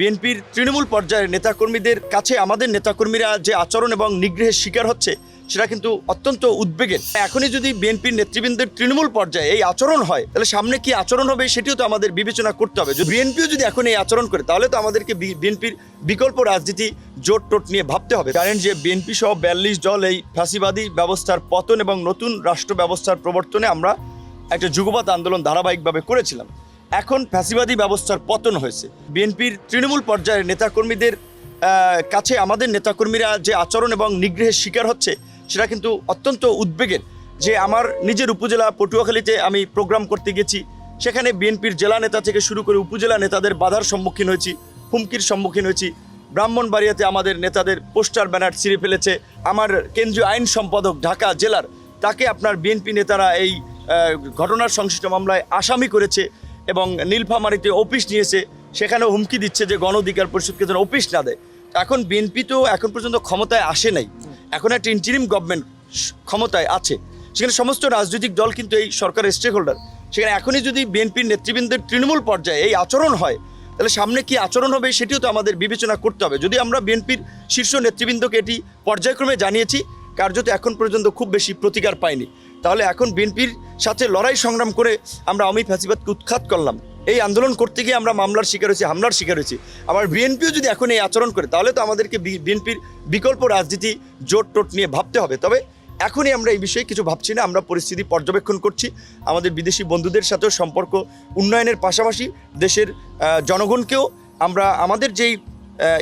বিএনপির তৃণমূল পর্যায়ের নেতাকর্মীদের কাছে, আমাদের নেতাকর্মীরা যে আচরণ এবং নিগ্রহের শিকার হচ্ছে, সেটা কিন্তু অত্যন্ত উদ্বেগের। এখনই যদি বিএনপির নেতৃবৃন্দের তৃণমূল পর্যায়ে এই আচরণ হয়, তাহলে সামনে কি আচরণ হবে সেটিও তো আমাদের বিবেচনা করতে হবে। যদি বিএনপিও যদি এখন এই আচরণ করে, তাহলে তো আমাদেরকে বিএনপির বিকল্প রাজনীতি জোট টোট নিয়ে ভাবতে হবে। জানেন যে বিএনপি সহ বিয়াল্লিশ দল এই ফাঁসিবাদী ব্যবস্থার পতন এবং নতুন রাষ্ট্র ব্যবস্থার প্রবর্তনে আমরা একটা যুগপাত আন্দোলন ধারাবাহিকভাবে করেছিলাম। এখন ফ্যাসিবাদী ব্যবস্থার পতন হয়েছে। বিএনপির তৃণমূল পর্যায়ের নেতাকর্মীদের কাছে আমাদের নেতাকর্মীরা যে আচরণ এবং নিগ্রহের শিকার হচ্ছে, সেটা কিন্তু অত্যন্ত উদ্বেগের। যে আমার নিজের উপজেলা পটুয়াখালীতে আমি প্রোগ্রাম করতে গেছি, সেখানে বিএনপির জেলা নেতা থেকে শুরু করে উপজেলা নেতাদের বাধার সম্মুখীন হয়েছি, হুমকির সম্মুখীন হয়েছি। ব্রাহ্মণবাড়িয়াতে আমাদের নেতাদের পোস্টার, ব্যানার ছিঁড়ে ফেলেছে। আমার কেন্দ্রীয় আইন সম্পাদক ঢাকা জেলার, তাকে আপনার বিএনপি নেতারা এই ঘটনার সংশ্লিষ্ট মামলায় আসামি করেছে। এবং নীলফামারিতে অফিস নিয়েছে সেখানে হুমকি দিচ্ছে যে গণ অধিকার পরিষদকে যেন অফিস না দেয়। এখন বিএনপি তো এখন পর্যন্ত ক্ষমতায় আসে নাই। এখন একটা ইন্টারিম গভর্নমেন্ট ক্ষমতায় আছে। সেখানে সমস্ত রাজনৈতিক দল কিন্তু এই সরকারের স্টেক হোল্ডার সেখানে এখনই যদি বিএনপির নেতৃবৃন্দের তৃণমূল পর্যায়ে এই আচরণ হয়, তাহলে সামনে কি আচরণ হবে সেটিও তো আমাদের বিবেচনা করতে হবে। যদি আমরা বিএনপির শীর্ষ নেতৃবৃন্দকে এটি পর্যায়ক্রমে জানিয়েছি, কার্যত এখন পর্যন্ত খুব বেশি প্রতিকার পায়নি তাহলে এখন বিএনপির সাথে লড়াই সংগ্রাম করে আমরা অমিত ফ্যাসিবাদকে উৎখাত করলাম। এই আন্দোলন করতে গিয়ে আমরা মামলার শিকার হয়েছি, হামলার শিকার হয়েছি। আবার বিএনপিও যদি এখন এই আচরণ করে, তাহলে তো আমাদেরকে বিএনপির বিকল্প রাজনীতি, জোট টোট নিয়ে ভাবতে হবে। তবে এখনই আমরা এই বিষয়ে কিছু ভাবছি না, আমরা পরিস্থিতি পর্যবেক্ষণ করছি। আমাদের বিদেশি বন্ধুদের সাথেও সম্পর্ক উন্নয়নের পাশাপাশি দেশের জনগণকেও আমরা, আমাদের যেই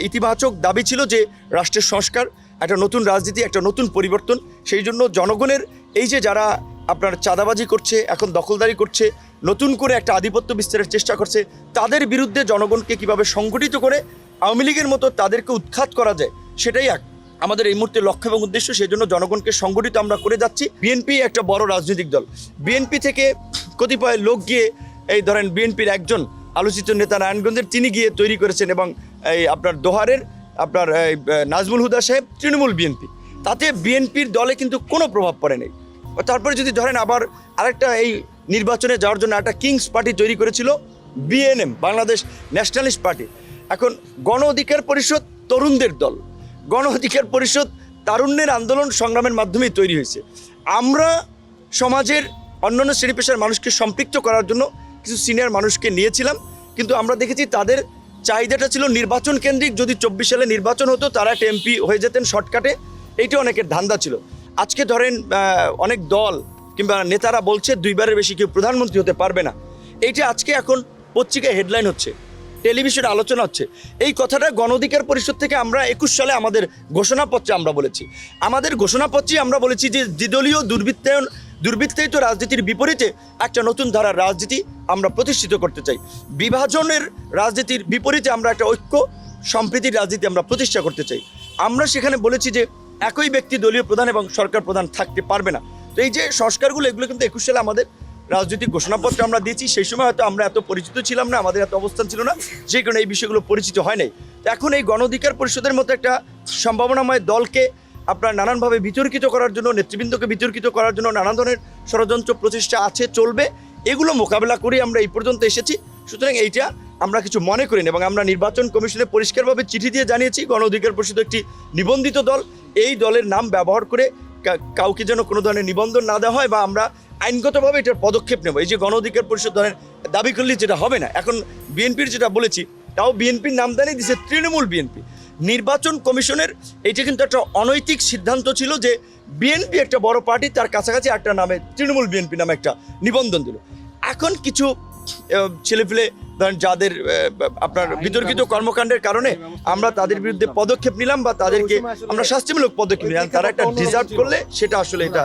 ইতিবাচক দাবি ছিল যে রাষ্ট্রের সংস্কার, একটা নতুন রাজনীতি, একটা নতুন পরিবর্তন, সেই জন্য জনগণের, এই যে যারা আপনার চাঁদাবাজি করছে, এখন দখলদারি করছে, নতুন করে একটা আধিপত্য বিস্তারের চেষ্টা করছে, তাদের বিরুদ্ধে জনগণকে কীভাবে সংগঠিত করে আওয়ামী লীগের মতো তাদেরকে উৎখাত করা যায়, সেটাই এক। আমাদের এই মুহূর্তে লক্ষ্য এবং উদ্দেশ্য সেই জন্য জনগণকে সংগঠিত আমরা করে যাচ্ছি। বিএনপি একটা বড় রাজনৈতিক দল। বিএনপি থেকে কতিপয় লোক গিয়ে এই ধরেন বিএনপির একজন আলোচিত নেতা নারায়ণগঞ্জের, তিনি গিয়ে তৈরি করেছেন এবং এই আপনার দোহারের, আপনার নাজমুল হুদা সাহেব, তৃণমূল বিএনপি। তাতে বিএনপির দলে কিন্তু কোনো প্রভাব পড়ে নেই। তারপরে যদি ধরেন আবার আরেকটা এই নির্বাচনে যাওয়ার জন্য একটা কিংস পার্টি তৈরি করেছিল বিএনএম বাংলাদেশ ন্যাশনালিস্ট পার্টি। এখন গণ অধিকার পরিষদ তরুণদের দল। গণ অধিকার পরিষদ তারুণ্যের আন্দোলন সংগ্রামের মাধ্যমেই তৈরি হয়েছে। আমরা সমাজের অন্যান্য শ্রেণি পেশার মানুষকে সম্পৃক্ত করার জন্য কিছু সিনিয়র মানুষকে নিয়েছিলাম। কিন্তু আমরা দেখেছি তাদের চাহিদাটা ছিল নির্বাচন কেন্দ্রিক। যদি চব্বিশ সালে নির্বাচন হতো, তারা একটা এমপি হয়ে যেতেন শর্টকাটে। এইটা অনেকের ধান্দা ছিল। আজকে ধরেন অনেক দল কিংবা নেতারা বলছে দুইবারের বেশি কেউ প্রধানমন্ত্রী হতে পারবে না। এইটা আজকে এখন পত্রিকায় হেডলাইন হচ্ছে টেলিভিশনে আলোচনা হচ্ছে। এই কথাটা গণ অধিকার পরিষদ থেকে আমরা একুশ সালে আমাদের ঘোষণাপত্রে আমরা বলেছি। আমাদের ঘোষণাপত্রে আমরা বলেছি যে দ্বিদলীয় দুর্বৃত্তায়ন, দুর্বৃত্তায়িত রাজনীতির বিপরীতে একটা নতুন ধারার রাজনীতি আমরা প্রতিষ্ঠিত করতে চাই। বিভাজনের রাজনীতির বিপরীতে আমরা একটা ঐক্য, সম্প্রীতির রাজনীতি আমরা প্রতিষ্ঠা করতে চাই। আমরা সেখানে বলেছি যে একই ব্যক্তি দলীয় প্রধান এবং সরকার প্রধান থাকতে পারবে না। তো এই যে সংস্কারগুলো, এগুলো কিন্তু একুশ সালে আমাদের রাজনৈতিক ঘোষণাপত্র আমরা দিয়েছি। সেই সময় হয়তো আমরা এত পরিচিত ছিলাম না, আমাদের এত অবস্থান ছিল না, যে কারণে এই বিষয়গুলো পরিচিত হয় নাই। তো এখন এই গণ অধিকার পরিষদের মতো একটা সম্ভাবনাময় দলকে আপনার নানানভাবে বিতর্কিত করার জন্য, নেতৃবৃন্দকে বিতর্কিত করার জন্য নানান ধরনের ষড়যন্ত্র প্রচেষ্টা আছে, চলবে। এগুলো মোকাবেলা করে আমরা এই পর্যন্ত এসেছি। সুতরাং এইটা আমরা কিছু মনে করি না এবং আমরা নির্বাচন কমিশনে পরিষ্কারভাবে চিঠি দিয়ে জানিয়েছি, গণ অধিকার পরিষদ একটি নিবন্ধিত দল। এই দলের নাম ব্যবহার করে কাউকে যেন কোনো ধরনের নিবন্ধন না দেওয়া হয় বা আমরা আইনগতভাবে এটার পদক্ষেপ নেব। এই যে গণ অধিকার পরিষদ ধরেন দাবি করলে যেটা হবে না, এখন বিএনপির যেটা বলেছি, তাও বিএনপির নামদানি দিছে তৃণমূল বিএনপি। নির্বাচন কমিশনের এটা কিন্তু একটা অনৈতিক সিদ্ধান্ত ছিল যে বিএনপি একটা বড় পার্টি, তার কাছাকাছি একটা নামে তৃণমূল বিএনপি নামে একটা নিবন্ধন দিল। এখন কিছু ছেলেপিলে ধরেন যাদের আপনার বিতর্কিত কর্মকাণ্ডের কারণে আমরা তাদের বিরুদ্ধে পদক্ষেপ নিলাম বা তাদেরকে আমরা শাস্তিমূলক পদক্ষেপ নিলাম। তারা একটা ডিজার্ভ করলে সেটা আসলে এটা